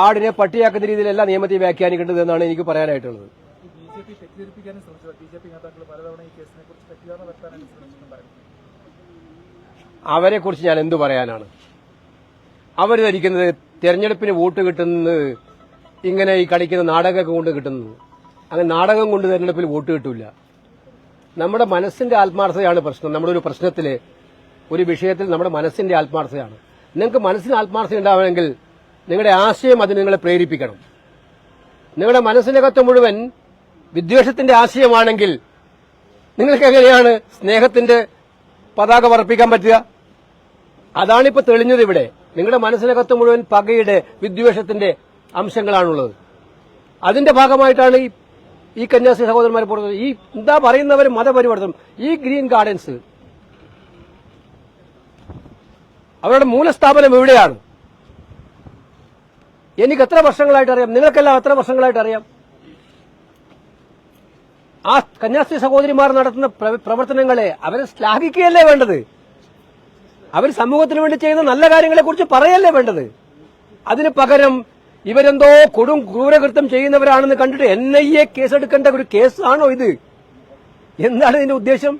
ആടിനെ പട്ടിയാക്കുന്ന രീതിയിലല്ല നിയമത്തെ വ്യാഖ്യാനിക്കേണ്ടത് എന്നാണ് എനിക്ക് പറയാനായിട്ടുള്ളത്. അവരെ കുറിച്ച് ഞാൻ എന്തു പറയാനാണ്? അവർ ധരിക്കുന്നത് തെരഞ്ഞെടുപ്പിന് വോട്ട് കിട്ടുന്നത് ഇങ്ങനെ ഈ കളിക്കുന്ന നാടകമൊക്കെ കൊണ്ട് കിട്ടുന്നത്. അങ്ങനെ നാടകം കൊണ്ട് തെരഞ്ഞെടുപ്പിൽ വോട്ട് കിട്ടില്ല നമ്മുടെ മനസ്സിന്റെ ആത്മാർത്ഥതയാണ് പ്രശ്നം. നമ്മുടെ ഒരു പ്രശ്നത്തിൽ ഒരു വിഷയത്തിൽ നമ്മുടെ മനസ്സിന്റെ ആത്മാർത്ഥതയാണ്. നിങ്ങൾക്ക് മനസ്സിന് ആത്മാർത്ഥത ഉണ്ടാവണമെങ്കിൽ നിങ്ങളുടെ ആശയം അത് നിങ്ങളെ പ്രേരിപ്പിക്കണം. നിങ്ങളുടെ മനസ്സിനകത്ത് മുഴുവൻ വിദ്വേഷത്തിന്റെ ആശയമാണെങ്കിൽ നിങ്ങൾക്ക് എങ്ങനെയാണ് സ്നേഹത്തിന്റെ പതാക പറപ്പിക്കാൻ പറ്റുക? അതാണിപ്പോ തെളിഞ്ഞത് ഇവിടെ. നിങ്ങളുടെ മനസ്സിനകത്ത് മുഴുവൻ പകയുടെ വിദ്വേഷത്തിന്റെ അംശങ്ങളാണുള്ളത്. അതിന്റെ ഭാഗമായിട്ടാണ് ഈ ഈ കന്യാസി സഹോദരന്മാരെ പുറത്തത് ഈ എന്താ പറയുന്നവർ മതപരിവർത്തനം. ഈ ഗ്രീൻ ഗാർഡൻസ് അവരുടെ മൂലസ്ഥാപനം എവിടെയാണ് എനിക്ക് എത്ര വർഷങ്ങളായിട്ട് അറിയാം? നിങ്ങൾക്കെല്ലാം എത്ര വർഷങ്ങളായിട്ട് അറിയാം? ആ കന്യാസ്ത്രീ സഹോദരിമാർ നടത്തുന്ന പ്രവർത്തനങ്ങളെ അവരെ ശ്ലാഘിക്കുകയല്ലേ വേണ്ടത്? അവർ സമൂഹത്തിന് വേണ്ടി ചെയ്യുന്ന നല്ല കാര്യങ്ങളെ കുറിച്ച് പറയല്ലേ വേണ്ടത്? അതിന് പകരം ഇവരെന്തോ കൊടും ക്രൂരകൃത്യം ചെയ്യുന്നവരാണെന്ന് കണ്ടിട്ട് എൻ ഐ എ കേസെടുക്കേണ്ട ഒരു കേസാണോ ഇത്? എന്താണ് ഇതിന്റെ ഉദ്ദേശം?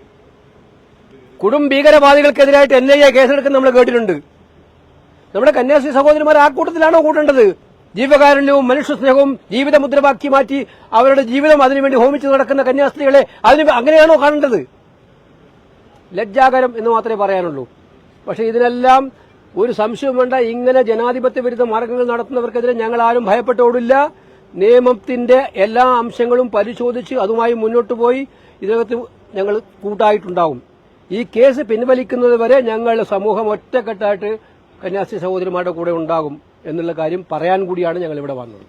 കൊടും ഭീകരവാദികൾക്കെതിരായിട്ട് എൻ ഐ എ കേസെടുക്കുന്ന നമ്മൾ കേട്ടിട്ടുണ്ട്. നമ്മുടെ കന്യാസ്ത്രീ സഹോദരിമാർ ആ കൂട്ടത്തിലാണോ കൂട്ടേണ്ടത്? ജീവകാരുണ്യവും മനുഷ്യസ്നേഹവും ജീവിത മുദ്രവാക്കി മാറ്റി അവരുടെ ജീവിതം അതിനുവേണ്ടി ഹോമിച്ച് നടക്കുന്ന കന്യാസ്ത്രീകളെ അതിന് അങ്ങനെയാണോ കാണേണ്ടത്? ലജ്ജാകരം എന്ന് മാത്രമേ പറയാനുള്ളൂ. പക്ഷെ ഇതിനെല്ലാം ഒരു സംശയവും വേണ്ട. ഇങ്ങനെ ജനാധിപത്യ വിരുദ്ധ മാർഗങ്ങൾ നടത്തുന്നവർക്കെതിരെ ഞങ്ങൾ ആരും ഭയപ്പെട്ടോടില്ല. നിയമത്തിന്റെ എല്ലാ അംശങ്ങളും പരിശോധിച്ച് അതുമായി മുന്നോട്ട് പോയി ഇതിനകത്ത് ഞങ്ങൾ കൂട്ടായിട്ടുണ്ടാവും. ഈ കേസ് പിൻവലിക്കുന്നത് വരെ ഞങ്ങൾ സമൂഹം ഒറ്റക്കെട്ടായിട്ട് കന്യാസ്ത്രീ സഹോദരിമാരുടെ കൂടെ ഉണ്ടാകും എന്നുള്ള കാര്യം പറയാൻ കൂടിയാണ് ഞങ്ങൾ ഇവിടെ വന്നത്.